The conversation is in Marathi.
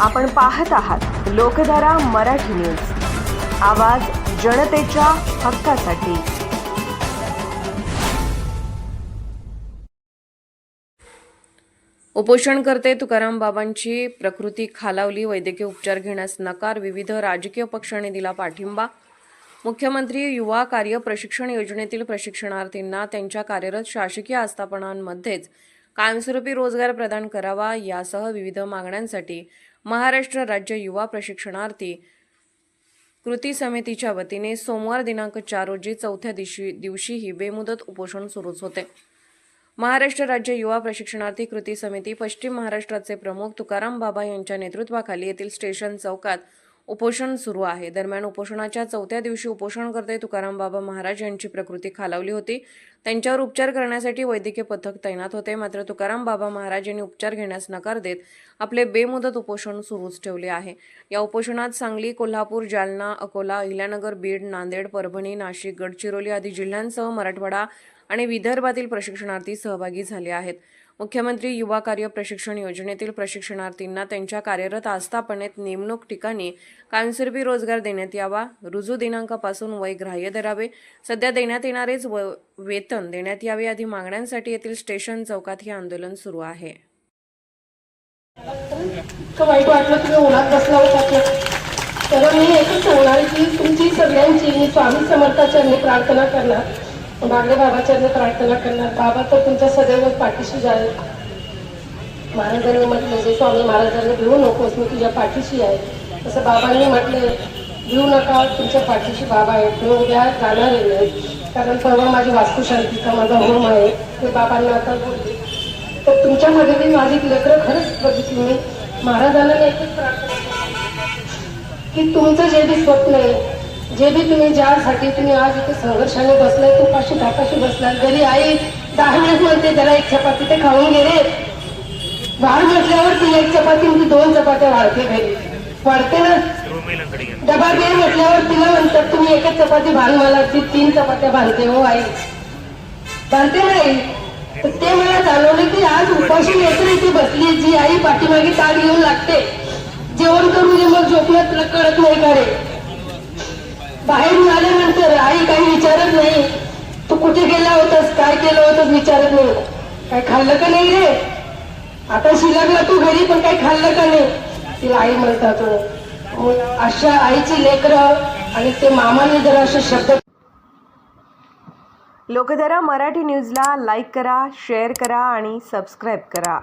आपण पाहत आहात लोकधारा मराठी न्यूज. आवाज जनतेच्या हक्कासाठी. उपोषणकर्ते तुकाराम बाबांची प्रकृती खालावली वैद्यकीय उपचार घेण्यास नकार विविध राजकीय पक्षांनी दिला पाठिंबा. मुख्यमंत्री युवा कार्य प्रशिक्षण योजनेतील प्रशिक्षणार्थींना त्यांच्या कार्यरत शासकीय आस्थापनांमध्येच कायमस्वरूपी रोजगार प्रदान करावा यासह विविध मागण्यांसाठी महाराष्ट्र राज्य युवा प्रशिक्षणार्थी कृती समितीच्या वतीने सोमवार दिनांक चार रोजी चौथ्या दिवशी दिवशीही बेमुदत उपोषण सुरूच होते. महाराष्ट्र राज्य युवा प्रशिक्षणार्थी कृती समिती पश्चिम महाराष्ट्राचे प्रमुख तुकाराम बाबा यांच्या नेतृत्वाखाली येथील स्टेशन चौकात उपोषण सुरू आहे. दरम्यान उपोषणाच्या चौथ्या दिवशी उपोषणकर्ते तुकाराम बाबा महाराज यांची प्रकृती खालावली होती. त्यांच्यावर उपचार करण्यासाठी वैद्यकीय पथक तैनात होते. मात्र तुकाराम बाबा महाराज यांनी उपचार घेण्यास नकार देत आपले बेमुदत उपोषण सुरूच ठेवले आहे. या उपोषणात सांगली कोल्हापूर जालना अकोला अहिल्यानगर बीड नांदेड परभणी नाशिक गडचिरोली आदी जिल्ह्यांसह मराठवाडा आणि विदर्भातील प्रशिक्षणार्थी सहभागी झाले आहेत. मुख्यमंत्री युवा कार्य प्रशिक्षण योजनेतील प्रशिक्षणार्थींना त्यांच्या कार्यरत आस्थापनेत नेमणूक ठिकाणी कायमस्वरूपी रोजगार देण्यात यावा रुजू दिनांकापासून वय ग्राह्य धरावे सध्या देण्यात येणारेच व- वेतन देण्यात यावे आदी मागण्यांसाठी येथील स्टेशन चौकात हे आंदोलन सुरू आहे. वाईट वाटलं तुम्ही उन्हात बसला होता तर मी एकच सांगणार की तुमची सगळ्यांची मी स्वामी समर्थाचरणी प्रार्थना करणार. बागडे बाबाचरणी प्रार्थना करणार. बाबा तर तुमच्या सदैव पाठीशी जाईल महाराजांनी म्हटलं जे स्वामी महाराजांनी भिवू नकोस मी तुझ्या पाठीशी आहे. तसं बाबांनी म्हटले भिवू नका तुमच्या पाठीशी बाबा आहे मी उद्या जाणार आहे कारण परवा माझी वास्तुशांतीचा माझा होम आहे ते बाबांना आता बोलले. तर तुमच्यामध्ये मी माझी लेकरं खरंच बघितली मी महाराजांना एकच प्रार्थना की तुमचं जे बी स्वप्न आहे जे बी तुम्ही ज्यासाठी तुम्ही आज इथे संघर्षाने बसलाय तू पाशी धापाशी बसलाय. घरी आई दहा मिनिट म्हणते त्याला एक चपाती ते खाऊन गेले बाहेर म्हटल्यावर ती एक चपाती म्हणजे दोन चपात्या वाढते घरी वाढते ना? डबा दे म्हटल्यावर तिला म्हणतात तुम्ही एकच चपाती भान मला ती तीन चपात्या बांधते हो आई. बांधते नाही तर ते मला जाणवलं की आज उपाशी नेत्र इथे बसली जी आई पाठीमागे ताट घेऊन लागते. जेवण करून मग झोपण्यात तुला कळत नाही का रे? बाहेरून आल्यानंतर आई काही विचारत नाही. तू कुठे गेला होतास? काय केलं होतंस? विचारत नाही. काय खाल्लं का नाही रे? आता शिलागला तू घरी पण काही खाल्लं का नाही? तिला आई म्हणतात हो. हो, अशा आईची लेकरं आणि ते मामाने जर असे शब्द लोकधारा मराठी न्यूजला लाईक करा शेअर करा आणि सबस्क्राईब करा.